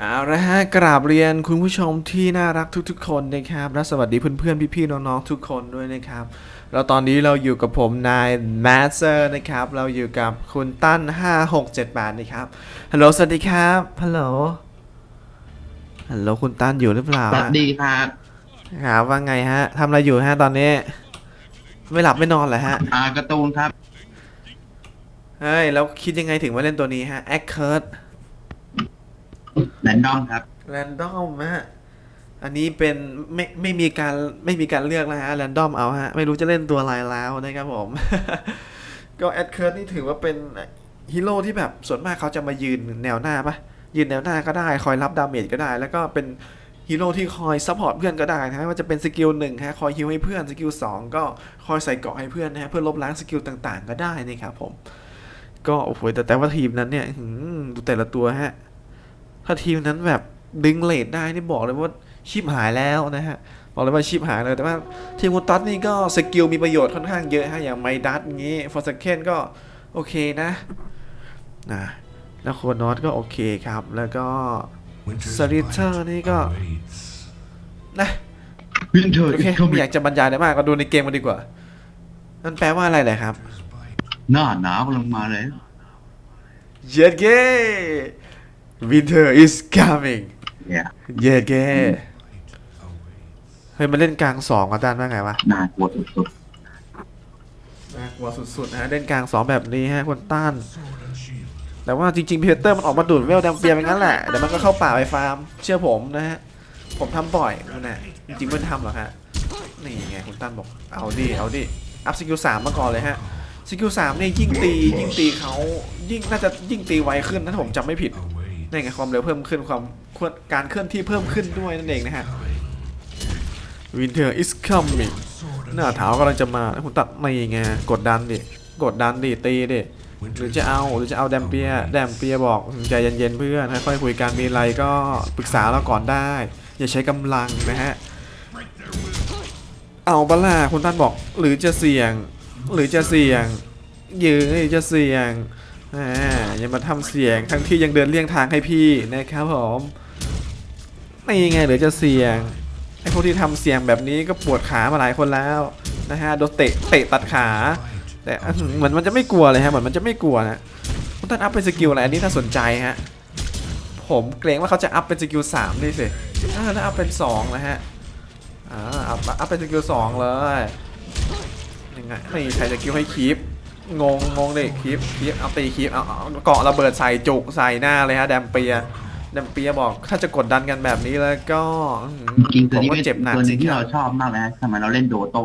เอาละฮะกราบเรียนคุณผู้ชมที่น่ารักทุกๆ คนนะครับ และสวัสดีเพื่อนๆ พี่ๆ น้องๆ ทุกคนด้วยนะครับแล้วตอนนี้เราอยู่กับผมนายแมสเซอร์นะครับ เราอยู่กับคุณตั้น 5678 นะครับ ฮัลโหล สวัสดีครับ ฮัลโหล ฮัลโหลคุณตั้นอยู่หรือเปล่าสวัสฮะดีครับครับว่าไงฮะทำอะไรอยู่ฮะตอนนี้ ไม่หลับไม่นอนเหรอฮะ อ่าการ์ตูนครับ เฮ้ย แล้วคิดยังไงถึงมาเล่นตัวนี้ฮะแอคเคิร์ด แรนดอมครับแรนดอมฮะอันนี้เป็นไม่ไม่มีการไม่มีการเลือกนะฮะแรนดอมเอาฮะ ไม่รู้จะเล่นตัวอะไรแล้วนะครับผม ก็แอดเคิร์ดนี่ถือว่าเป็นฮีโร่ที่แบบส่วนมากเขาจะมายืนแนวหน้าปะยืนแนวหน้าก็ได้ คอยรับดาเมจก็ได้ แล้วก็เป็นฮีโร่ที่คอยซัพพอร์ตเพื่อนก็ได้นะว่าจะเป็นสกิลหนึ่งฮะคอยฮิวให้เพื่อนสกิลสองก็คอยใส่เกาะให้เพื่อนนะฮะเพื่อลบล้างสกิลต่างๆ ก็ได้นะครับผม ก็โอ้โหแต่แต่ว่าทีมนั้นเนี่ยดูแต่ละตัวฮะ ถ้าทีมนั้นแบบดึงเลดได้นี่บอกเลยว่าชิบหายแล้วนะฮะบอกเลยว่าชิบหายเลยแต่ว่าทีมคุณตัสนี่ก็สกิลมีประโยชน์ค่อนข้างเยอะฮะอย่างไมดัสอย่างงี้ฟอร์สเคนก็โอเคนะนะแล้วโคนอสก็โอเคครับ แล้วก็ Solitar นี่ก็นะวินเทอร์โอเคไม่อยากจะบรรยายอะไรมากก็ดูในเกมกันดีกว่ามันแปลว่าอะไรเลยครับ หน้าหนาวกำลังมาเลยเย็ดเก้ winter is coming เนี่ยเย็ดเก้เฮ้ยมาเล่นกลางสองอาจารย์ว่าไงวะน่ากลัวสุดน่ากลัวสุดๆนะฮะเล่นกลางสองแบบนี้ฮะคนต้าน แต่ว่าจริงๆเพเตอร์มันออกมาดูดเวลดัมเปียไปงั้นแหละเดี๋ยวมันก็เข้าป่าไปฟาร์ม เชื่อผมนะฮะ ผมทำบ่อยนั่นแหละจริงๆไม่ทำหรอกฮะ นี่ไงคุณตั้นบอก เอาดิ เอาดิ อัพสกิลสามมาก่อนเลยฮะสกิลสามนี่ยิ่งตี ยิ่งตีเขายิ่งน่าจะยิ่งตีไวขึ้นนะถ้าผมจำไม่ผิด นี่ไงความเร็วเพิ่มขึ้นความการเคลื่อนที่เพิ่มขึ้นด้วยนั่นเองนะฮะ Winter is coming หน้าเท้ากำลังจะมาแล้วคุณตัดไม่ไงกดดันดิ กดดันดิตีดิ หรือจะเอาหรือจะเอาแดมเปียแดมเปียบอกใจเย็นๆเพื่อนค่อยคุยกันมีอะไรก็ปรึกษาเราก่อนได้ อย่าใช้กำลังนะฮะ เอาบล่าคุณท่านบอกหรือจะเสี่ยง หรือจะเสี่ยงยือจะเสี่ยง อ่าย่ามาทำเสียงทั้งที่ยังเดินเลี่ยงทางให้พี่นะครับผมนี่ไงหรือจะเสียงไอ้พวกที่ทำเสียงแบบนี้ก็ปวดขามาหลายคนแล้วนะฮะโดนเตะเตะตัดขา แต่เหมือนมันจะไม่กลัวเลยฮะเหมือนมันจะไม่กลัวนะคุณท่านอัพเป็นสกิลอะไรอันนี้น่าสนใจฮะผมเกรงว่าเขาจะอัพเป็นสกิลสามนี่สิอ่าแล้วอัพเป็นสองนะฮะอ่าอัพอัพเป็นสกิลสองเลยยังไงไม่ใครสกิลให้คีป งงงงเลยคีปคีปเอาตีคีปเอาเอาเกาะระเบิดใส่จุกใส่หน้าเลยฮะแดมเปียแดมเปียบอกถ้าจะกดดันกันแบบนี้แล้วก็อื้อหือๆจริงๆผตัวมนี้ก็เป็นเจ็บหนักตัวหสินึงที่คเรารับชอบมากเลยนะสมัยเราเล่นโดโต้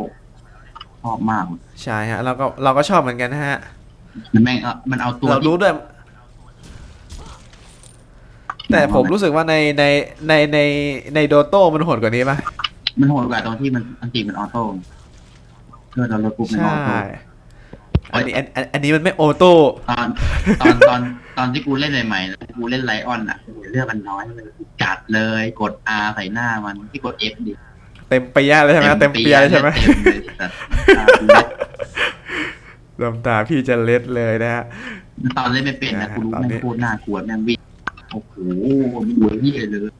ชอบมากใช่ฮะเราก็เราก็ชอบเหมือนกันนะฮะมันแม่งเอามันเอาตัวเราที่รู้ด้วยแต่ผมรู้สึกว่าในในในในในโดโต้มันโหดกว่านี้ป่ะมันโหดกว่าตรงที่มันอันตีมันออโต้เพื่อเราลดปุ๊บมันอใช่อโต้ อันนี้อันอันอันนี้มันไม่โอโต้ตอนตอนตอนตอนที่กูเล่นใหม่ๆแล้วกูเล่นไลออนอะโอ้โหเลือดมันน้อยเลยจัดเลยกด R ใส่หน้ามันที่กด F ดิเต็มเปียเลยใช่ไหมเต็มเปียเลยใช่ไหมเต็มเลยแต่ลำตาพี่จะเล็ดเลยนะฮะตอนเล่นไม่เป็นนะกูรู้ตอนนี้แม่งโคตรน่ากลัวแม่งวิ่งโอ้โหหัวเหี้ยเลย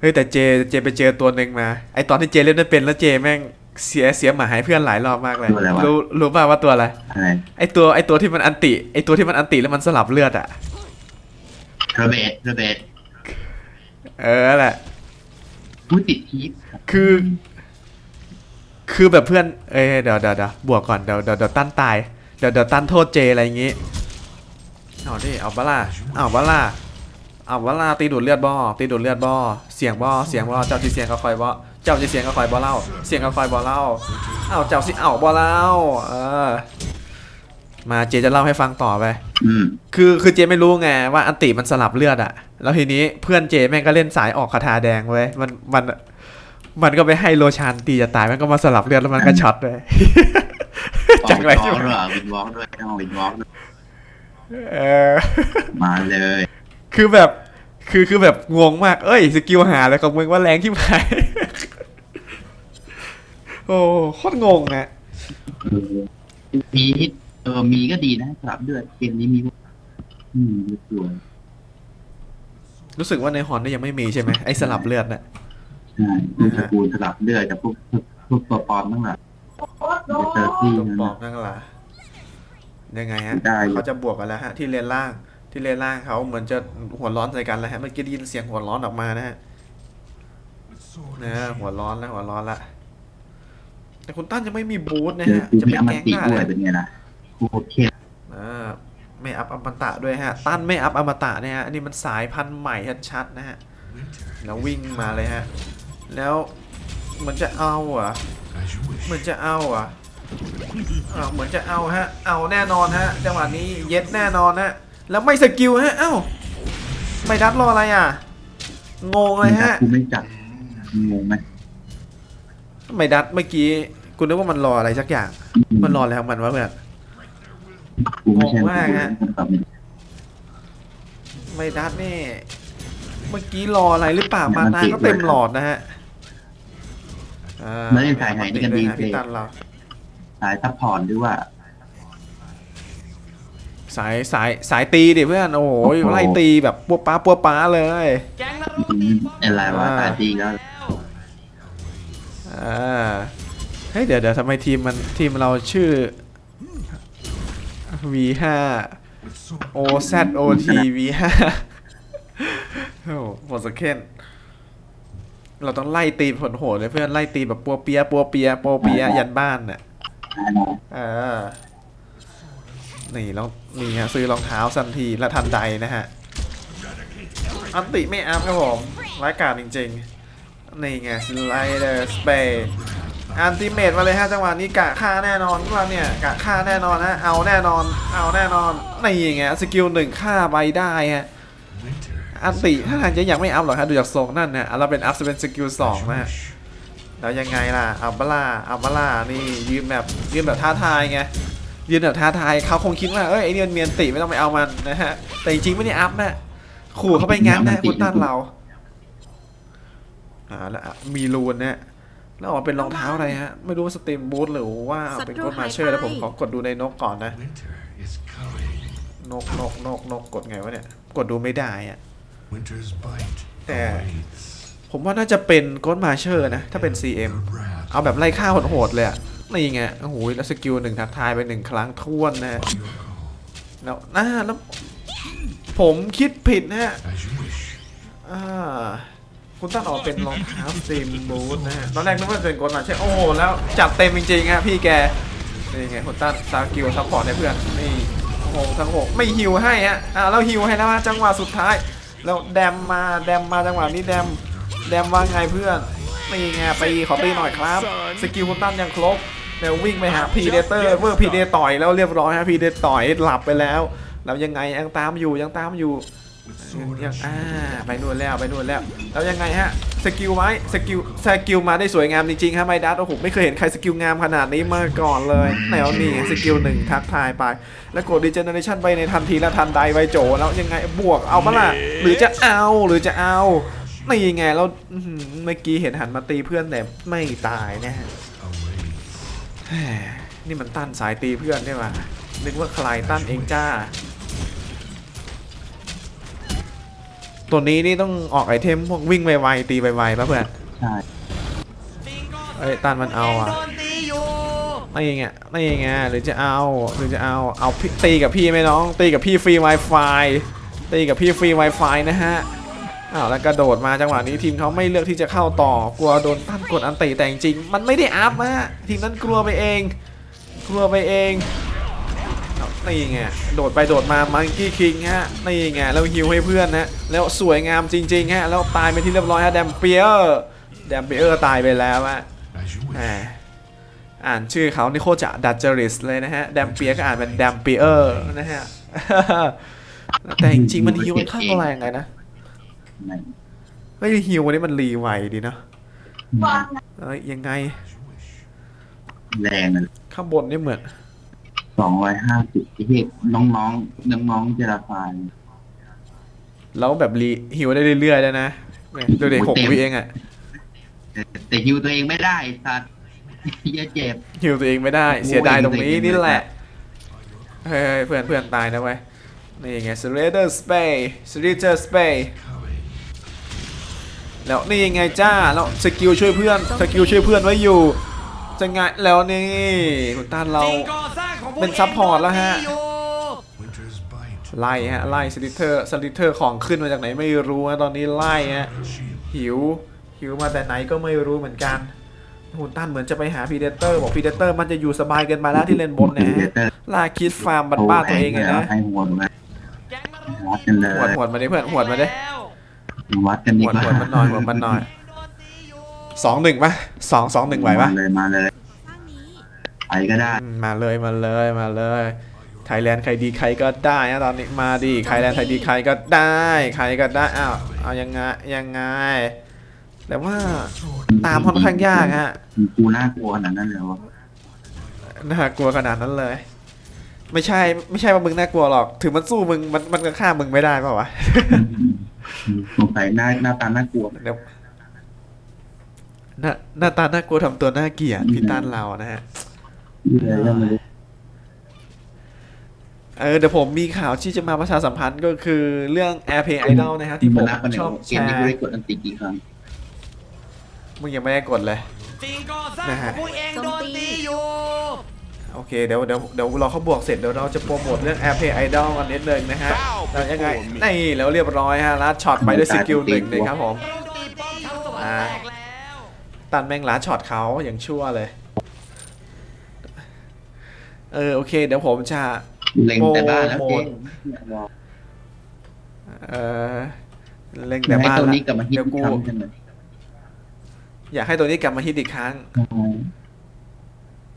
เฮ้ยแต่เจเจไปเจอตัวหนึ่งมาไอตอนที่เจเล่นไม่เป็นแล้วเจแม่ง เสียเสียหมาให้เพื่อนหลายรอบมากเลยตัวอะไรวะรู้รู้ป่าวว่าตัวอะไรอะไร ไอตัวไอตัวที่มันอันติ ไอตัวที่มันอันติแล้วมันสลับเลือดอะระเบิดระเบิดเออแหละกูติดทีปคือ คือแบบเพื่อน เอ้ยเดี๋ยวเดี๋ยวเดี๋ยวบวกก่อนเดี๋ยวเดี๋ยวเดี๋ยวตั้นตาย เดี๋ยวเดี๋ยวตั้นโทษเจอะไรอย่างงี้เอาดิเอาบล่าเอาบล่าเอาบล่าตีดูดเลือดบ่ตีดูดเลือดบ่เสียงบ่เสียงบ่เจ้าที่เสียงก็คอยบ่ เจ้าที่เสียงก็คอยบ่เล่า เสียงก็คอยบ่เล่าเอาเจ้าสิเอาบ่เล่า เออ มาเจจะเล่าให้ฟังต่อไปอืมคือคือเจไม่รู้ไงว่าอันติมันสลับเลือดอะแล้วทีนี้เพื่อนเจแม่งก็เล่นสายออกคาถาแดงเว้ยมันมัน มันก็ไปให้โลชานตีจะตายมันก็มาสลับเลือดแล้วมันก็ช็อตเลยจังไรวิใช่นวอล์กไหมด้วยวินวอล์กด้วยต้องวินวอล์กด้วยเออมาเลย คือแบบ คือคือแบบงงมาก เอ้ยสกิลหาอะไรของมึงว่าแรงที่ไหนโอ้โคตรงงอะเออมีเออมีก็ดีนะสลับเลือดเกมนี้มีอืมไม่กลัวรู้สึกว่าในฮอนนี่ยังไม่มีใช่ไหมไอ้สลับเลือดน่ะใช่พวกตระกูลสลับเลือดกับพวกพวกตัวปลอมทั้งหลายจะเจอที่ตัวนั่นปลอน่ะมนั่นล่ะยังไงฮะได้อยู่เขาจะบวกกันแล้วฮะ ที่เลนล่าง ที่เลนล่างเขาเหมือนจะหัวร้อนใส่กันแล้วฮะเมื่อกี้ได้ยินเสียงหัวร้อนออกมานะฮะนะหัวร้อนแล้วหัวร้อนละแต่คุณตั้นยังไม่มีบูธนะเจอฮะกูจะมีไปอมแก๊งติหน้าด้วยเลยเป็นไงล่ะกูโอเคอ่าไม่อัพอมตะด้วยฮะตั้นไม่อัพอมตะเนี่ยฮะอันนี้มันสายพันธุ์ใหม่ชัดๆนะฮะแล้ววิ่งมาเลยฮะแล้วเหมือนจะเอาเหรอะเหมือนจะเอาเหรอะอ่าเหมือนจะเอาฮะเอาแน่นอนฮะจังหวะนี้เย็ดแน่นอนฮะ แล้วไม่สกิลฮะ เอ้า ไม่ดัดรออะไรอะ งงเลยฮะ กูไม่จับงงไหมไม่ดัดเมื่อกี้กูนึกว่ามันรออะไรสักอย่าง มันรออะไรของมันวะเพื่อนกูไม่ใช่งงมากฮะกูตอบไม่ได้ไม่ดัดนี่ เมื่อกี้รออะไรหรือเปล่า มานาก็เต็มหลอดนะฮะอ่าแล้วยังถ่ายหายนี่กันดีฮะพี่ตันเราสายซัพพอร์ตหรือว่า สายสายสายตีดิเพื่อนโอ้โหโอ้โหไล่ตีแบบปัวป้าปัวป้าเลยอะไรวะอ่าตายดีแล้วอ่าเฮ้ยเดี๋ยวเดี๋ยวทำไมทีมมันทีมเราชื่อ V5 OZOT V5 โอ้โหหมดสกเคนเราต้องไล่ตีผลโหดเลยเพื่อนไล่ตีแบบปัวเปียปัวเปียปัวเปียยันบ้านน่ะเออ นี่แล้วนี่ฮะซื้อรองเท้าทันทีและทันใดนะฮะอันติไม่อัพครับผมร้ายกาจจริงๆ นี่ไงสไลเดอร์สเปย์อันติเมตมาเลยฮะจังหวะนี้กะฆ่าแน่นอนพวกเราเนี่ยกะฆ่าแน่นอนฮะเอาแน่นอนเอาแน่นอนนี่ไงสกิลหนึ่งฆ่าไปได้ฮะอันติถ้าทางจะยังไม่อัพหรอกครับดูจากทรงนั่นเนี่ยเราเป็นอัพจะเป็นสกิลสองนะฮะแล้วยังไงล่ะอัลบล่าอัลบล่านี่ยืนแบบยืนแบบท้าทายไง ยืนแบบท้าทายเขาคงคิดว่าเอ้ยไอเนี่ยมันเมียนติไม่ต้องไปเอามันนะฮะ แต่จริงๆไม่ได้อัพนะขู่เขาไปงั้นนะคุณต้านเราอ่าแล้วอะมีรูนนะแล้วออกมาเป็นรองเท้าอะไรฮะ ไม่รู้ว่าสตรีมบูทหรือว่าเป็นกดมาเชอร์แล้วผมขอกดดูในนกก่อนนะ Winter is coming. นกนกนกนกกดไงวะเนี่ย กดดูไม่ได้อะ Winter's bite There. awaits. ผมว่าน่าจะเป็นกดมาเชอร์นะ ถ้าเป็น CM Your wrath เอาแบบไล่ฆ่าโหดๆเลยอะ นี่ไงโอ้โหแล้วสกิลหนึ่งทักทายไปหนึ่งครั้งท้วนนะแล้วน่าแล้วผมคิดผิดนะฮะคุณตั้งออกเป็นรองเท้าสตีมบูทนะฮะตอนแรกนึกว่าจะเป็นกดมาใช่โอ้แล้วจัดเต็มจริงๆฮะพี่แกนี่ไงคุณตั้นสกิลซัพพอร์ตให้เพื่อนนี่โอ้ทั้งหกไม่ฮิวให้ฮะอ่าแล้วฮิวให้แล้วฮะจังหวะสุดท้ายแล้วแดมมาแดมมาจังหวะนี้แดมแดมว่าไงเพื่อนนี่ไงไปขอตีหน่อยครับ สกิลคุณตั้นยังครบ แล้ววิ่งไปหาพีเดเตอร์เมื่อพีเดต่อยแล้วเรียบร้อยฮะพีเดต่อยหลับไปแล้วแล้วยังไงยังตามอยู่ยังตามอยู่ With ยัง sword ยัง and อ่า shield. ไปนู่นแล้วไปนู่นแล้วแล้วยังไงฮะสกิลไหมสกิลสกิลมาได้สวยงามจริงๆฮะไมดัสโอ้โหไม่เคยเห็นใครสกิลงามขนาดนี้มาก่อนเลยแล้วนี่สกิลหนึ่งทักทายไป แล้วกดดีเจเนอเรชันไปในทันทีและทันใดไวโจแล้วยังไงบวกเอาปะล่ะหรือจะเอาหรือจะเอานี่ไงแล้วอื้อหือเมื่อกี้เห็นหันมาตีเพื่อนแต่ไม่ตายนะฮะ นี่มันตั้นสายตีเพื่อนใช่ไหมนึกว่าใครตั้นเองจ้า ตัวนี้นี่ต้องออกไอเทมพวกวิ่งไวๆตีไวๆป่ะเพื่อนใช่เอ้ยตันมันเอาอะนี่ไงนี่ไงหรือจะเอาหรือจะเอาเอาพี่ตีกับพี่ไหมน้อง ตีกับพี่ฟรี Wi-Fi ตีกับพี่ฟรี Wi-Fi นะฮะ อ้าวแล้วกระโดดมาจังหวะนี้ทีมเขาไม่เลือกที่จะเข้าต่อกลัวโดนตั้นกดอันตีแต่จริงมันไม่ได้อัพนะฮะทีมนั้นกลัวไปเอง กลัวไปเองเอนี่ไงโดดไปโดดมามังกี้คิงฮะนี่ไงแล้วฮิวให้เพื่อนนะแล้วสวยงามจริงๆฮะแล้วตายไปที่เรียบร้อยฮะแดมเปียร์แดมเปียร์ตายไปแล้วฮะอ่านชื่อเขานี่โคตรจะดัจจริสเลยนะฮะแดมเปียร์ก็อ่านเป็นแดมเปียร์นะฮะแต่จริงๆมันฮิวมันข้างแรงไงนะ ไหนเฮ้ยฮิววันนี้มันรีไวดีเนาะเอ้ยยังไง As you wish. แรงเลยข้างบนนี่เหมือนสองร้อยห้าสิบที่น้องน้องน้องน้องๆเจราฟายแล้วแบบรีฮิวได้เรื่อยๆแล้วนะแหม่ดูเด็กหกวิเองอะแต่แต่ฮิวตัวเองไม่ได้สัตว์เหี้ยอะเจ็บฮิวตัวเองไม่ได้โอ้ยเสียดายตรงนี้ตัวเองไม่นี่ได้แหละ เฮ้ยเพื่อนเพื่อนตายนะเว้ยนี่ไง s l a t e r Space s l a t e r Space Coming. แล้วนี่ยังไงจ้าแล้วสกิลช่วยเพื่อนสกิลช่วยเพื่อนไว้อยู่จะไงแล้วนี่คุณต้านเราสิ่งก่อสร้างของพวกเป็นซัพพอร์ตแล้วฮะเองโดนตีอยู่ Winter's bite. ไล่ฮะไล่สลิเทอร์สลิเทอร์ของขึ้นมาจากไหนไม่รู้นะตอนนี้ไล่ฮะ Shield. หิวหิวมาแต่ไหนก็ไม่รู้เหมือนกันคุณต้านเหมือนจะไปหาพีเดเตอร์บอกพีเดเตอร์มันจะอยู่สบายเกินไปแล้วที่เล่นบนเนี่ยฮะลากคิดฟาร์มบ้านๆตัวเองเลยนะให้หัวมันแก๊งมันวัดกันเลยหวดหวดมาดิเพื่อนหวดมาดิ แล้ววัดกันหดีวดกว่าหวดมันหน่อยหวดมันหน่อยโดนตีอยู่สองหนึ่งปะสองสองหนึ่งไหวปะมาเลยมาเลยไปก็ได้อืมมาเลยมาเลยมาเลยไทยแลนด์ใครดีใครก็ได้นะตอนนี้มาดิไทยแลนด์ใครดีใครก็ได้ ใครก็ได้อ้าวเอายังไงยังไงแต่ว่าตามค่อนข้างยากฮะกูน่ากลัวขนาดนั้นเลยวะน่ากลัวขนาดนั้นเลย ไม่ใช่ไม่ใช่ว่ามึงน่ากลัวหรอก ถึงมันสู้มึงมันมันก็ฆ่ามึงไม่ได้เปล่าวะ สงสัยหน้าหน้าตาน่ากลัวเดี๋ยวหน้าหน้าตาน่ากลัวทำตัวน่าเกลียดพี่ต้านเรานะฮะเลยยังไม่รู้เออเดี๋ยวผมมีข่าวที่จะมาประชาสัมพันธ์ก็คือเรื่อง AirPlay Idol นะฮะที่ผมามนับกันหนึ่ชอบงเกแชมนี้กูร์ได้กดอันติกี่ครั้งมึงยังไม่ได้กดเลยสิ่งก่อสร้างนะขอฮะงพวกเองโดนตีอยู่ โอเคเดี๋ยวเดี๋ยวเดี๋ยวเราเขาบวกเสร็จเดี๋ยวเราจะโปรโมทเรื่อง AirPlay Idol กันนิดนึงนะฮะแล้วยังไงนี่แล้วเรียบร้อยฮะลัดช็อตไปด้วยสกิลหนึ่งนะครับผมตีป้อมทั้งสวรรค์อ่าแตกแล้วตันแม่งลัดช็อตเขาอย่างชั่วเลย เออโอเค เดี๋ยวผมจะเล็งแต่บ้านแล้วเกมเออเล่งแต่ให้บ้านตัวละนี้กลับมาฮิตเดี๋ยวกูทำกันเลยอยากให้ตัวนี้กลับมาฮิตอีกครั้ง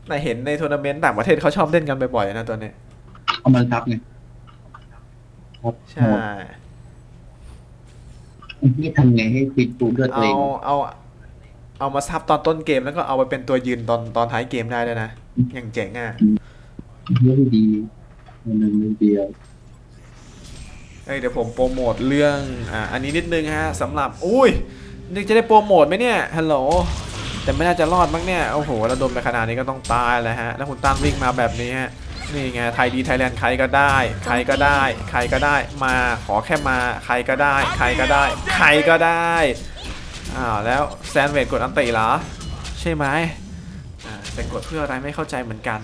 แต่เห็นในทัวร์นาเมนต์ต่างประเทศเขาชอบเล่นกันบ่อยๆนะตัวนี้เอามันทับไงครับใช่นี่ทำไงให้ฟิตฟูด้วยตัวเอาเองเอา เอามาซับตอนต้นเกมแล้วก็เอาไปเป็นตัวยืนตอนตอนท้ายเกมได้ด้วยนะ อย่างเจ๋งอะเรื่องดีมันหนึ่งเดียวเอ้ยเดี๋ยวผมโปรโมทเรื่องอ่าอันนี้นิดนึงฮะสำหรับ อุ้ยนึกจะได้โปรโมทไหมเนี่ยฮัลโหล แต่ไม่น่าจะรอดมั้งเนี่ยโอ้โหเราโดนไปขนาดนี้ก็ต้องตายแล้วฮะแล้วคุณตั้งวิ่งมาแบบนี้ฮะนี่ไงไทยดีไทยแลนด์ใครก็ได้ ใครก็ได้ ใครก็ได้มาขอแค่มาใครก็ได้ ใครก็ได้ ใครก็ได้อ้าวแล้วแซนเวดกดอันติเหรอใช่ไหมอ่าแต่กดเพื่ออะไรไม่เข้าใจเหมือนกัน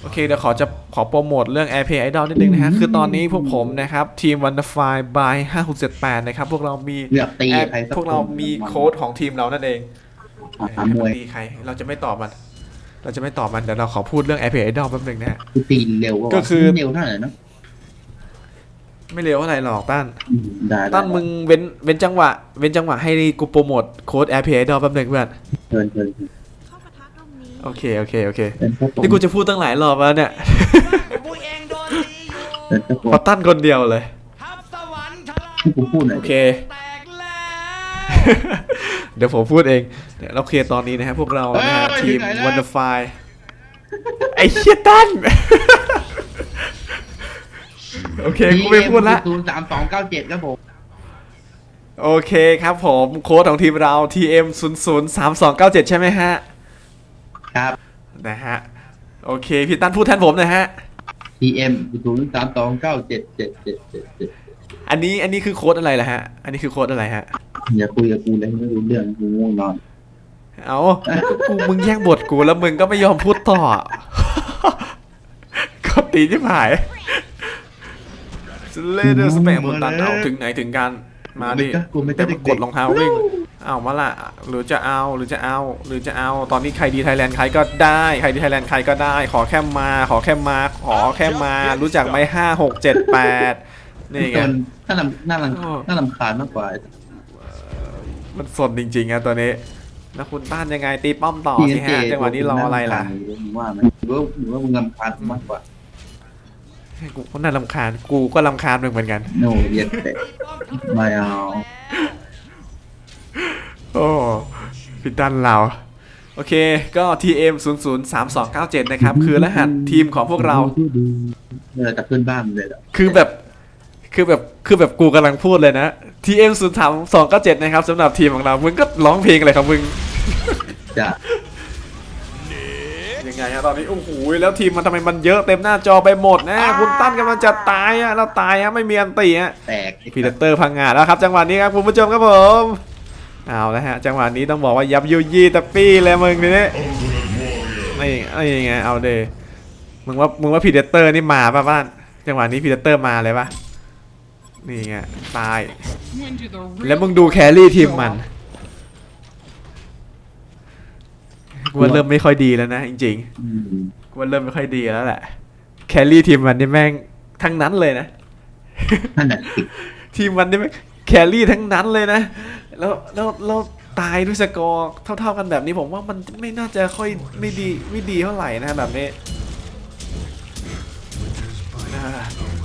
โอเคเดี๋ยวขอจะขอโปรโมทเรื่อง AirPlay Idol นิดนึงนะฮะ คือตอนนี้พวกผมนะครับ ทีม Wonderfy by 5678นะครับ พวกเรามีเลือกตีแอปใครสักพวกเรามีคนโค้ดของทีมเรานั่นเอง หามวย ตีใคร เราจะไม่ตอบมัน เราจะไม่ตอบมันเดี๋ยวเราขอพูดเรื่อง AirPlay Idol แป๊บนึงนะฮะ คือตีเร็วก็คือ เร็วเท่าไหร่เนาะไม่เร็วอะไรหรอกตั้น อืมได้ตั้นมึงเว้นเว้นจังหวะ เว้นจังหวะให้กูโปรโมทโค้ด AirPlay Idol แป๊บนึงเพื่อนเชิญเชิญเชิญเข้าปะทะตรงนี้โอเคโอเคโอเคเป็นพวกนี่กูจะพูดตั้งหลายรอบแล้วเนี่ยของพวกเองโดนตีอยู่เป็นพวกเพราะตั้นคนเดียวเลย ทัพสวรรค์ทลายที่กูพูดหน่อยโอเค แตกแล้ว เดี๋ยวผมพูดเอง เดี๋ยวเราเคลียร์ตอนนี้นะฮะพวกเรานะฮะทีม Wonderfy ไอ้เชี่ยตั้นโอเคกูไม่พูดละศูนย์สามสองเก้าเจ็ดครับผมโอเคครับผมโค้ดของทีมเรา TM 0 0 3 2 9 7 ใช่ไหมฮะ ครับ นะฮะ โอเค พี่ตั้นพูดแทนผมหนะฮะ TM ศูนย์สามสองเก้าเจ็ดเจ็ดเจ็ดเจ็ดเจ็ดอันนี้อันนี้คือโค้ดอะไรล่ะฮะ อันนี้คือโค้ดอะไรฮะ อย่าคุยกับกูเลยไม่รู้เรื่องกูง่วงนอน เอาก็กูมึงแย่งบทกูแล้วมึงก็ไม่ยอมพูดต่อก็ตีที่หายเลเดอร์สเปกบนตันเอาถึงไหนถึงกัน มาดิกูไม่แต่ได้มึงกดรองเท้าวิ่งเอามาละหรือจะเอาหรือจะเอาหรือจะเอาตอนนี้ใครดีไทยแลนด์ใครก็ได้ใครดีไทยแลนด์ใครก็ได้ ขอแค่มา ขอแค่มาขอแค่มา รู้จักไหมห้าหกเจ็ดแปดนี่ไงจนน่าลำน่าลโอ้ำน่าลำคาญมากกว่ามันสดจริงๆอะตัวนี้ แล้วคุณต้านยังไงตีป้อมต่อสิฮะจังหวะนี้รออะไรล่ะมึงว่าไหมหรือว่าหรือว่ามึงลำคาญมากกว่ากูก็น่ารำคาญกูก็รำคาญมึงเหมือนกันโนเย็ดแต่ไม่เอาโอ้พี่ตันเราโอเคก็ TM 0 0 3 2 9 7 นะครับ คือรหัสทีมของพวกเราเออแต่ขึ้นบ้านเลยเหรอคือแบบคือแบบคือแบบกูกำลังพูดเลยนะ TM 0 3 2 9 7 นะครับสำหรับทีมของเรา มึงก็ร้องเพลงอะไรของมึง จะยังไงฮะตอนนี้โอ้โหแล้วทีมมันทำไมมันเยอะเต็มหน้าจอไปหมดนะคุณตั้นกำลังจะตายอะเราตายอะไม่มีอันตีอะแตกพีเดเตอร์พังงาดแล้วครับ จังหวะนี้ครับคุณผู้ชมครับผมมเอาแล้วฮะจังหวะนี้ต้องบอกว่ายับยุยี่ตะปี้เลยมึงนี่นี่นี่ไงเอาเดมึงว่ามึงว่าพีเดเตอร์นี่มาป่ะบ้านจังหวะนี้พีเดเตอร์มาเลยป่ะนี่ไงตาย When do the real แล้วมึงดูแครี่ทีมมัน กูว่าเริ่มไม่ค่อยดีแล้วนะจริงอืมๆกูว่าเริ่มไม่ค่อยดีแล้วแหละ แครี่ทีมมันนี่แม่งทั้งนั้นเลยนะนั่นแหละสิทีมมันนี่แม่งแครี่ทั้งนั้นเลยนะ แล้วแล้วแล้วตายด้วยสกอร์เท่า ๆกันแบบนี้ผมว่ามันไม่น่าจะค่อยไม่ดีไม่ดีเท่าไหร่นะแบบนี้อ่า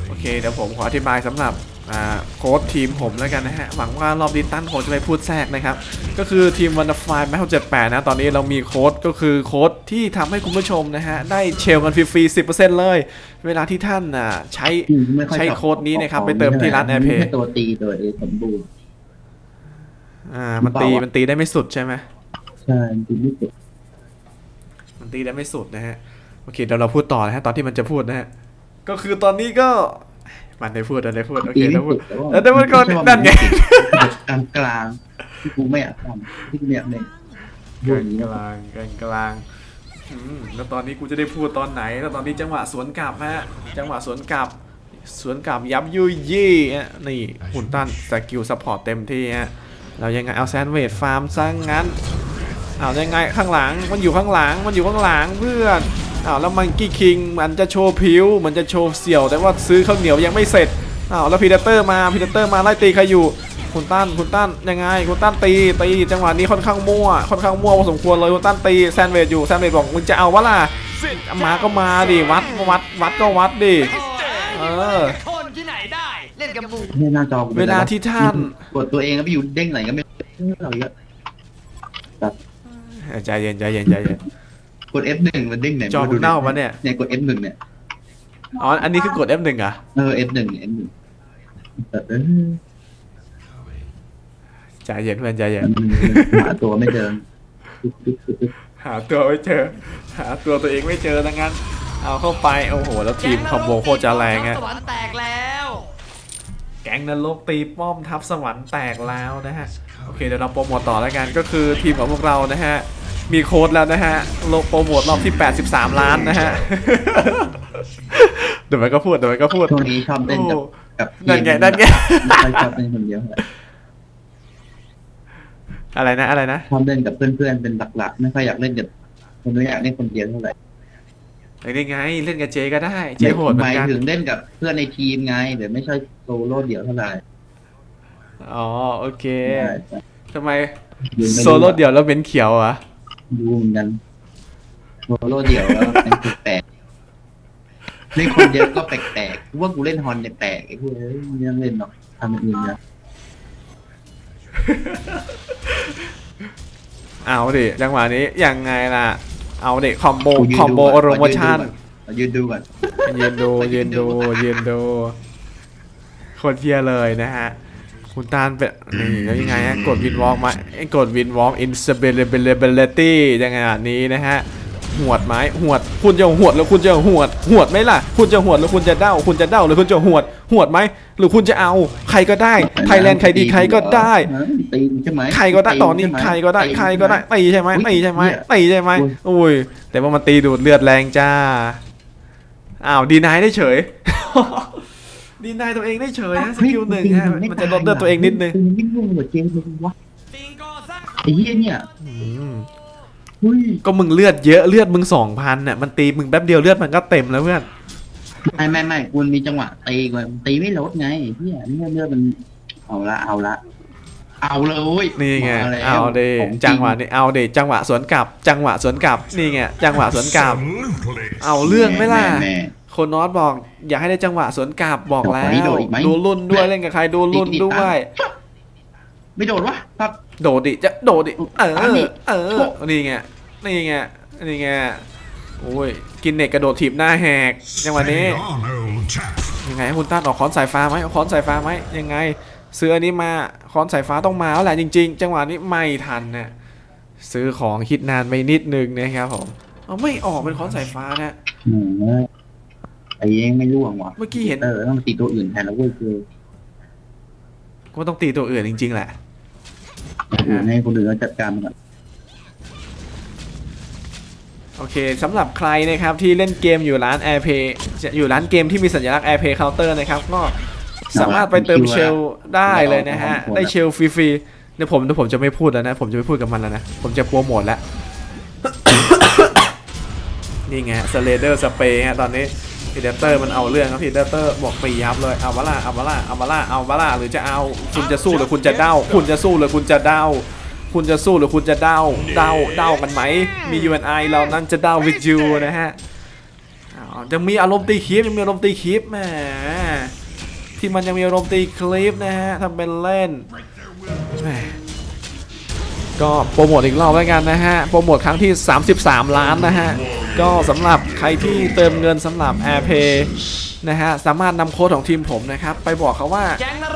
โอเคเดี๋ยวผมขออธิบายสำหรับ อ่าโค้ชทีมผมแล้วกันนะฮะ หวังว่ารอบดิตันผมจะไปพูดแทรกนะครับ ก็คือทีมวันด f ฟแมทเจ็ดแปดนะ ตอนนี้เรามีโค้ดก็คือโค้ดที่ทำให้คุณผู้ชมนะฮะ ได้เชลกันฟรีๆ10%เลย เวลาที่ท่านอะใช้อืมไม่อยใช้ชอบโค้ดนี้นะครับ ไปเติมที่ร้านไม่ AirPay ใช่ตัวตีตัวเอสมบูรณ์อ่ามันตีเปล่าวะมันตีได้ไม่สุดใช่ไหมใช่ตีไม่ติดมันตีได้ไม่สุดนะฮะโอเคเดี๋ยวเราพูดต่อนะฮะตอนที่มันจะพูดนะฮะก็คือตอนนี้ก็ มันได้พูดมันได้พูดโอเคตีไม่เราพูดติดแต่ว่าเออแต่มันก็ไม่ใช่ว่านั่นไงกลางกลางๆที่กูไม่อยากทำที่กูไม่อยากเล่นกลางกลางกลางกลางอืมแล้วตอนนี้กูจะได้พูดตอนไหน แล้วตอนนี้จังหวะสวนกลับฮะ จังหวะสวนกลับ สวนกลับยับยุยยี่ฮะนี่หุ่นตันสกิลซัพพอร์ตเต็มที่ฮะ เรายังไงเอาแซนด์เวดฟาร์มซะงั้น เอายังไงข้างหลัง มันอยู่ข้างหลัง มันอยู่ข้างหลังเพื่อนเอาแล้วมังกี้คิงมันจะโชว์ผิวมันจะโชว์เสี่ยว แต่ว่าซื้อข้าวเหนียวยังไม่เสร็จเอาแล้วพีเดเตอร์มาพีเดเตอร์มาไล่ตีใครอยู่คุณตั้นคุณตั้นยังไงคุณตั้นตีตีจังหวะนี้ค่อนข้างมั่วค่อนข้างมั่วพอสมควรเลยคุณตั้นตีแซนด์เวดอยู่แซนด์เวดบอกมึงจะเอาวะล่ะมาก็มาดิวัดวัดวัดก็วัดดิเออคนที่ไหนได้เล่นกับหมูเนี่ยหน้าจอกูเวลาที่ท่านกดตัวเองแล้วไปอยู่เด้งไหนก็ไม่รู้เราเยอะใจเย็นใจเย็นใจเย็น กด F1 มันเด้งไหนจอมึงเน่าปะเนี่ยเนี่ยกด F1 เนี่ยอ๋ออันนี้คือกด F1 เหรอะเออ F1 เนี่ย F1 แต่เออใจเย็นเพื่อนใจเย็นมันหาตัวไม่เจอหาตัวไม่เจอ หาตัวตัวเองไม่เจอดังนั้น เอาเข้าไปโอ้โห แล้วทีมคอมโบโคตรจะแรงอะสวรรค์แตกแล้ว แก๊งนรกตีป้อมทับสวรรค์แตกแล้วนะฮะ โอเคเดี๋ยวเราโปรโมทต่อแล้วกันก็คือทีมของพวกเรานะฮะ มีโค้ดแล้วนะฮะโลโปรโมทรอบที่ 83 ล้านนะฮะ เดี๋ยวมันก็พูดเดี๋ยวมันก็พูดช่วงนี้ชอบเล่นกับโอ้กับนั่นไงนั่นไงไม่ค่อยชอบเล่นคนเดียวเท่าไหร่อะไรนะอะไรนะชอบเล่นกับเพื่อนๆเป็นหลักๆ ไม่ค่อยอยากเล่นกับคนไม่อยากเล่นคนเดียวเท่าไหร่ไอ้นี่ไงเล่นกับเจก็ได้ เจโหดเหมืหอมานยกันถึงเล่นกับเพื่อนในทีมไงเดี๋ยวไม่ใช่โซโล่เดี่ยวเท่าไหร่อ๋อโอเคใช่ใช่ทำไมยืนไม่โซโล่เดี่ยวแล้วเป็นเขียวเหรอะ ดูเหมือนกันโซโล่เดี่ยวแล้วเป็นแปลกๆเล่นคนเดียวก็แปลกๆกูว่ากูเล่นฮอนเนี่ยแปลกไอ้พวกเอ้ยไม่ต้องเล่นหรอกทำอย่างอื่นนะเอาดิจังหวะนี้ยังไงล่ะ เอาดิคอมโบกูยืนคอมโบดูโอก่นโรโมชั่นขอยืนดูก่อน ยืนดูยืนดูยืนดูโคตรเทียเลยนะฮะ คุณตาลเป็นนี่แล้วยังไงฮะกดวินวอล์กมาไอ้กดวินวอล์กอินสเบลเบลเบลตี้ยังไงอะนี้นะฮะหวดไหมหวด คุณจะหวดแล้วคุณจะหวด หวดไหมล่ะ คุณจะหวดแล้วคุณจะเด้า คุณจะเด้าหรือคุณจะหวด หวดไหม หรือคุณจะเอาใครก็ได้ ไทยแลนด์ใครดีใครก็ได้ตีใช่ไหมใครก็ได้ตีตอนนี้ใช่หมใครก็ได้ตีใครก็ได้ตีใช่ไหมอุ๊ยตีใช่ไหมเนี่ยตีใช่ไหมอุ๊ยอุ้ย แต่ว่ามันตีดูดเลือดแรงจ้าอ้าวดีนายได้เฉย ดีนายตัวเองได้เฉยนะสกิลหนึ่งฮะมันจะลดเลือดตัวเองนิดนึงมึไม่ยุ่งกับเกมเลยวะปิงโกซ่าไอ้เหี้ยเนี่ยอืมหุ้ยก็มึงเลือดเยอะเลือดมึงสองพันเนี่ยมันตีมึงแป๊บเดียวเลือดมันก็เต็มแล้วเพื่อนไม่ไม่ไม่คุณมีจังหวะตีก่อนตีไม่ลดไงเหี้ยเลือดเลือดมันเอาละเอาละเอาเลยนี่ไงมาแล้วเอาเดของริจังหวะนี้เอาเดจังหวะสวนกลับ จังหวะสวนกลับนี่ไงจังหวะสวนกลับ Absolutely. เอาเรื่องไหมล่ะ แม่คนนอตบอก อยากให้ได้จังหวะสวนกลับบอกแล้ขอนี้ว โดดอีกไหม ดูรุ่นด้วยเล่นกับใครดูรุ่นด้วย ไม่โดดวะครับโดดดิจะโดดดิเออ อันนี้เออนี่ไง นี่ไง นี่ไง โอ้ย กินเน็กกระโดดถีบหน้าแหกจังหวะนี้ Hang on, old chap. ยังไงคุณตั้นออกค้อนสายฟ้าไหมเอาค้อนสายฟ้าไหมยังไง ซื้ออันนี้มาค้อนสายฟ้าต้องมาแล้วแหละจริง ๆ จังหวะนี้ไม่ทันนะซื้อของคิดนานไปนิดนึงนะครับผมเอาไม่ออกเป็นค้อนสายฟ้านะหนู ไอ้เองไม่ร่วงว่ะเมื่อกี้เห็นเออต้องตีตัวอื่นแทนแล้วเว้ยคือก็ต้องตีตัวอื่นจริง ๆ แหละให้คนอื่นเขาจัดการมันก่อนโอเคสำหรับใครนะครับที่เล่นเกมอยู่ร้าน AirPay จะอยู่ร้านเกมที่มีสัญลักษณ์ AirPay Counter นะครับก็สามารถไปเติมเชลได้เลยนะฮะ ได้เชลฟรีๆเดี๋ยวผมเดี๋ยวผมจะไม่พูดแล้วนะ ผมจะไม่พูดกับมันแล้วนะ ผมจะโปรโมทแล้ว นี่ไงสเลเดอร์สเปรย์ฮะตอนนี้ พีเดเตอร์มันเอาเรื่องครับพีเดเตอร์บอกปียับเลยเอาวะล่ะเอาวะล่ะเอาวะล่ะเอาวะล่ะหรือจะเอาคุณจะสู้หรือคุณจะเด้าคุณจะสู้หรือคุณจะเด้าคุณจะสู้หรือคุณจะเด้าเด้าเด้ากันไหมมี UNI เรานั้นจะเด้า with you นะฮะยังมีอารมณ์ตีคลิปยังมีอารมณ์ตีคลิปแหมที่มันยังมีอารมณ์ตีคลิปนะฮะทำเป็นเล่นแหมก็โปรโมทอีกรอบแล้วกันนะฮะโปรโมทครั้งที่ 33 ล้านนะฮะ ก็สำหรับใครที่เติมเงินสำหรับ AirPay นะฮะสามารถนำโค้ดของทีมผมนะครับ ไปบอกเขาว่า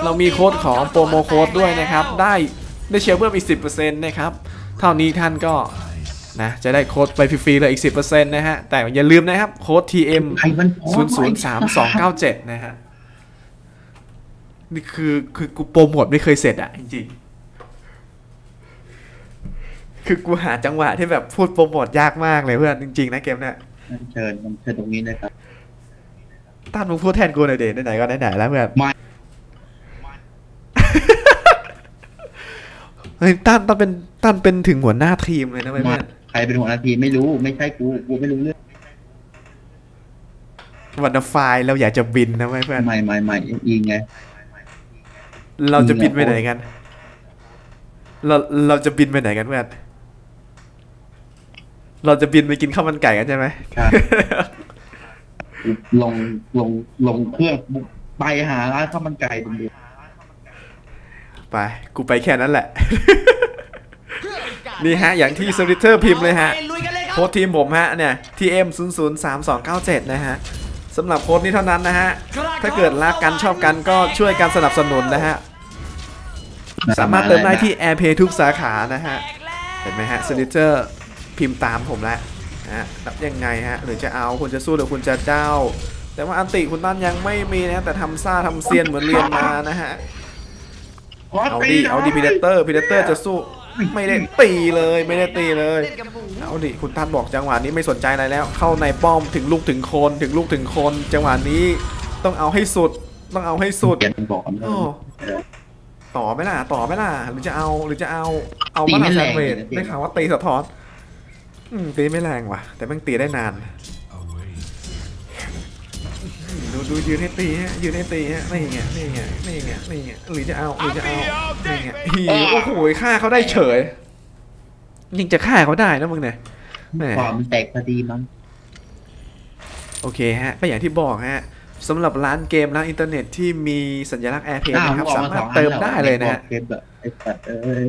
เรามีโค้ดของโปรโมโค้ดด้วยนะครับ ได้ได้เชียร์เพิ่มอีก 10%นะครับ เท่านี้ท่านก็นะจะได้โค้ดไปฟรีๆเลยอีก 10%นะฮะ แต่อย่าลืมนะครับ โค้ด TM ใครมันพอ003297 นะฮะ นี่คือคือกูโปรโมทไม่เคยเสร็จอะจริงๆ คือกูหาจังหวะที่แบบพูดโปรโมทยากมากเลยเพื่อนจริงๆนะเกมเนี่ยเชิญมันเชิญตรงนี้เลยครับตั้นมึงพูดแทนกูหน่อยเดไหนๆก็ไหนๆแล้วเพื่อนไม่เฮ้ยตั้นตั้นเป็นตั้นเป็นถึงหัวหน้าทีมเลยนะเว้ยมาเพื่อนใครเป็นหัวหน้าทีมไม่รู้ไม่ใช่กูกูไม่รู้เรื่องวันไฟเราอยากจะบินนะเว้ยเพื่อนใหม่ใหม่ใหม่ยิงไงเราจะบินไปไหนกัน เราเราจะบินไปไหนกันเพื่อน เราจะบินไปกินข้าวมันไก่กันใช่ไหมครับลงลงลงเครื่องไปหาร้านข้าวมันไก่ดูดิไป กูไปแค่นั้นแหละ นี่ฮะ อย่างที่สวิตเตอร์พิมพ์เลยฮะลุยกันเลยครัโค้ดทีมผมฮะ เนี่ย TM 0 0 3 2 9 7 นะฮะสำหรับโค้ดนี้เท่านั้นนะฮะ ถ้าเกิดรักกันชอบกันก็ช่วยกันสนับสนุนนะฮะ สามารถเติมได้ที่ AirPay ทุกสาขานะฮะ เห็นไหมฮะสลิเตอร์ พิมพ์ตามผมแล้วนะฮะรับยังไงฮะหรือจะเอาคุณจะสู้หรือคุณจะเจ้า แต่ว่าอันติคุณตั้นยังไม่มีนะแต่ทำซ่าทำเซียนเหมือนเรียนมานะฮะเอาดิเอาดิพีเดเตอร์พีเดเตอร์จะสู้ไม่ได้ตีเลยไม่ได้ตีเลยเล่นกับหมูเอาดิคุณตั้นบอกจังหวะนี้ไม่สนใจอะไรแล้ว เข้าในป้อมถึงลูกถึงคนถึงลูกถึงคน จังหวะนี้ต้องเอาให้สุดต้องเอาให้สุดเขียนบอกนะโอ้ต่อไหมล่ะต่อไหมล่ะหรือจะเอาหรือจะเอาเอาตีมาไม่ลาแรแซงนเวเลยดนะตีได้ข่าวว่าตีสะท้อนอืม ตีไม่แรงว่ะ แต่แม่งตีได้นาน Away. ดูดูยืนให้ตีฮะยืนให้ตีฮะนี่ไงนี่ไงนี่ไงนี่ไงหรือจะเอาหรือจะเอานี่ไงฮีโอ้โหฆ่าเขาได้เฉยยังจะฆ่าเขาได้นะมึงเนี่ยแหมความมันแตกพอดีมั้งโอเคฮะก็อย่างที่บอกฮะสำหรับร้านเกมร้านอินเทอร์เน็ตที่มีสัญลักษณ์ AirPay อ้าวนะครับบอกสามามาสรอถงอันเติมแล้วได้เลยนะฮะเกมแบบไอ้สัตว์เอ้ย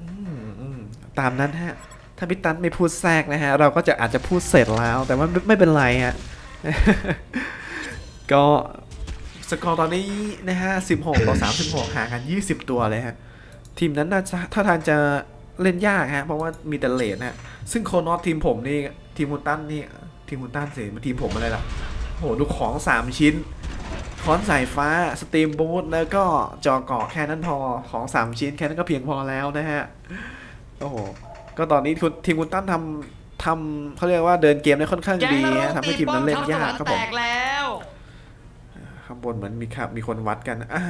อืมอืมตามนั้นฮะ ถ้าพี่ตันไม่พูดแทรกนะฮะ เราก็จะอาจจะพูดเสร็จแล้ว แต่ว่าไม่เป็นไรฮะ ก็สกอร์ตอนนี้นะฮะ 16 ต่อ 36 ห่างกัน 20 ตัวเลยฮะ ทีมนั้นน่าจะถ้าทางจะเล่นยากฮะ เพราะว่ามีแต่เลนฮะ ซึ่งโคนอสทีมผมนี่ ทีมคุณตั้นนี่ ทีมคุณตั้นเสียมาทีมผมอะไรล่ะโหดูของ 3 ชิ้นคอนสายฟ้า สตรีมบูทแล้วก็จอเกาะแค่นั้นพอของ 3 ชิ้นแค่นั้นก็เพียงพอแล้วนะฮะ โอ้โห ก็ตอนนี้คุณทีมคุณตั้นทำทำเขาเรียกว่าเดินเกมได้ค่อนข้างแก๊งดีนรกฮะทำให้ทีมนั้นเล่นยากครับแตผมกแล้วข้างบนเหมือนมีครับมีคนวัดกันอ่า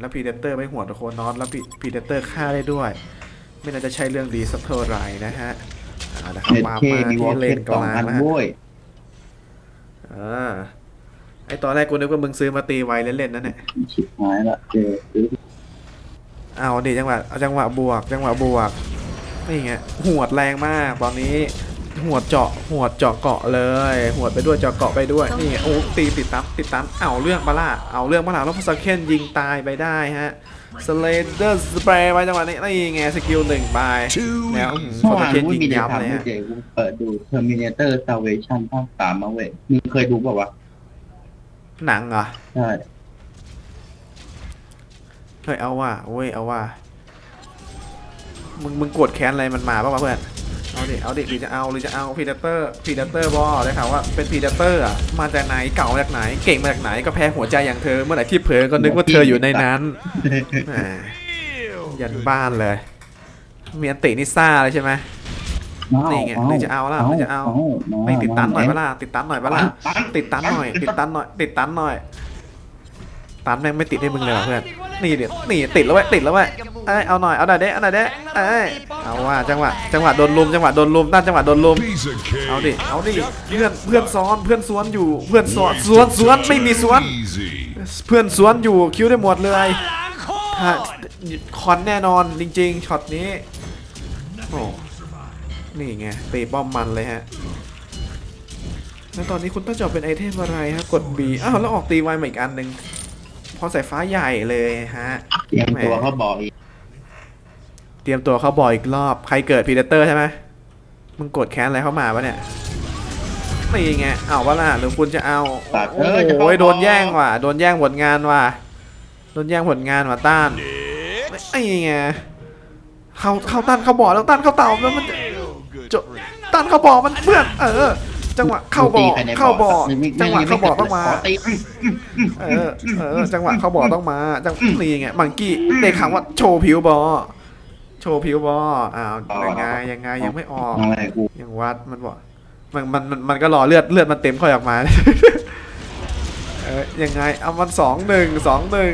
แล้วพีเดเตอร์ไม่หัวตะโคนนอตแล้วพีเดเตอร์ฆ่าได้ด้วย ไม่น่าจะใช่เรื่องดีสักเท่าไหร่นะฮะเอาละครับเน็ตมาเคมามีวอลที่เลเก็นตกสองลางอันนะฮะโว้ยอ่าไอตอนแรกกูนึกว่ามึงซื้อมาตีไวเล่นๆนั่นแหละชิบหายละเจอซื้อเอาดิจังหวะเอาจังหวะบวก จังหวะบวก นี่ไงหวดแรงมากตอนนี้หวดเจาะหวดเจาะเกาะเลยหวดไปด้วยเจาะเกาะไปด้วยนี่ไงโอ้ตีติดตามติดตามเอาเรื่องปะล่ะเอาเรื่องปะล่ะแล้วพอสเคนยิงตายไปได้ฮะสเลเดอร์สเปรย์ไปจังหวะนี้นี่ไงสกิลหนึ่งไป Two แล้วอื้อหือเมื่พออสวานเคนกูยิงมีเดียยับทำเลยให้ฮะเจกูเปิดดู Terminator Salvation ภาคสามมาเว้ยมึงเคยดูเปล่าวะหนังเหรอใช่เฮ้ยเอาว่ะเว้ยเอาว่ะ มึงมึงกดแค้นอะไรมันมาป่าวะเพื่อน เอาดิ เอาดิ หรือจะเอา หรือจะเอาพีเดเตอร์พีเดเตอร์บอได้ข่าวว่าเป็นพีเดเตอร์อะ มาจากไหน เก่ามาจากไหน เก่งมาจากไหน ก็แพ้หัวใจอย่างเธอ เมื่อไหร่ที่เผลอก็นึกว่าเธออยู่ในนั้นแหมยันบ้านเลยมีอันตินี่ซ่าเลยใช่ไหมนี่ไงหรือจะเอาล่ะหรือจะเอา ไม่ติดตันหน่อยเปะล่าติดตันหน่อยเปะล่าติดตันหน่อย ติดตันหน่อย ติดตันหน่อย ตันแม่งไม่ติดให้มึงเลยว่ะเพื่อน นี่เดี๋ยวนี่ติดแล้วเว้ยติดแล้วเว้ยเอ้ยเอาหน่อยเอาหน่อยเด้เอาหน่อยเด้เอ้ยเอาว่าจังหวะจังหวะโดนลุมจังหวะโดนลุมด้านจังหวะโดนลุมเอาดิเอาดิเพื่อนเพื่อนซ้อนเพื่อนสวนอยู่เพื่อนสวนสวนสวนไม่มีสวน เพื่อนสวนอยู่คิวได้หมดเลยคถ้าตรคอนแน่นอนจริงๆช็อตนี้โอ้นี่ไงตีป้อมมันเลยฮะแล้วตอนนี้คุณต้องจบเป็นไอเทมอะไรฮะกด B อ้าวแล้วออกตีไวมาอีกอันหนึ่ง พอสายฟ้าใหญ่เลยฮะเตรียมตัวเขาบอกอีก เตรียมตัวเข้าบอยอีกรอบ ใครเกิดพีเดเตอร์ใช่ไหมมึงกดแค้นอะไรเข้ามาปะเนี่ยนี่ไงเอาวะล่ะหรือคุณจะเอาตัดโอ้เออจะโหเข้าโดนแย่งว่ะโดนแย่งผลงานว่ะโดนแย่งผลงานว่ะต้านไอ้ไงเข้าเข้าต้านเข้าบ่อแล้วต้านเข้าเต่าแล้วมันจะต้านเข้าบ่อมันเพื่อนเออ จังหวะเข้าบ่อตีใครในเข้าบ่อไม่ไม่จังหวะไม่เข้าบ่อต้องมาขตีอื้อเออเออจังหวะเข้าบ่อต้องมาจังนี่ไงมังกี้เด็กขังว่าโชว์ผิวบอโชว์ผิวบออ้าวยังไงยังไงยังไม่ออกอะไรกูยังวัดมันบอกมันมันมันมันก็รอเลือดเลือดมันเต็มค่อยออกมาเออยังไงเอามันสองหนึ่งสองหนึ่ง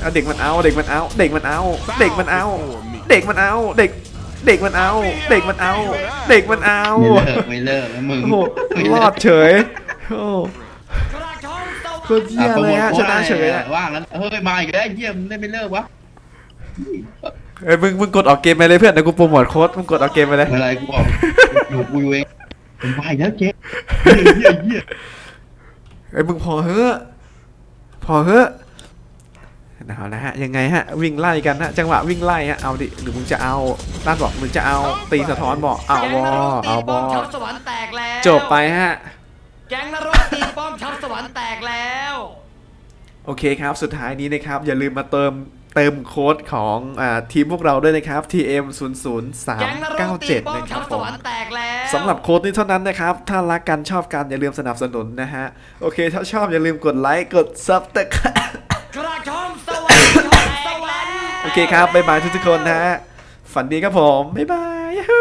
เอาเด็กมันเอาเด็กมันเอา เด็กมันเอา เด็กมันเอา เด็กมันเอาเด็ก เด็กมันเอา เด็กมันเอา เด็กมันเอาไม่เลิกไม่เลิกนะมึงโอ้โหไม่รเลิอกดเฉยโอ้กระทงสวรรโคค์ตรเยี่ยเลยฮะชนะเฉยอะว่างแล้วเฮ้ยมาอีกแล้วเยี่ยมได้ไม่เลิกวะเอ้ยมึงมึงกดออกเกมไปเลยเพื่อนเดี๋ยวกูโปรโมทโค้ดมึงกดออกเกมไปเลยอะไรกูบอกอยู่กูอยู่เองเป็นไปแล้วเจ๊เยี่ยเยี่ยเยี่ยไอ้ยมึงพอเฮ้อะพอเฮ้อะ เอาละฮะยังไงฮะวิ่งไล่กันฮะจังหวะวิ่งไล่ฮะเอาดิหรือมึงจะเอาด้านบอกมึงจะเอาตีสะท้อนบอกเอาบอเอาบอแก๊งนรกตีป้มชาวสวรรค์แตกแล้วจบไปฮะแก๊งนรกตีป้อมชาวสวรรค์แตกแล้วโอเคครับ สุดท้ายนี้นะครับ อย่าลืมมาเติมเติมโค้ดของอาทีมพวกเราด้วยนะครับ TM 0 0แก๊งนรก3ตี9 7ป้อมนะคชารัวบสผมวรรค์แตกแล้วสำหรับโค้ดนี้เท่านั้นนะครับ ถ้ารักกันชอบกันอย่าลืมสนับสนุนนะฮะ โอเค ถ้าชอบอย่าลืมกดไลค์ กดซับแต่กระทงสวรรค์ชนสวรรค์ โอเคครับบ๊ายบายทุกทุกคนนะฮะฝันดีครับผมบ๊ายบายยู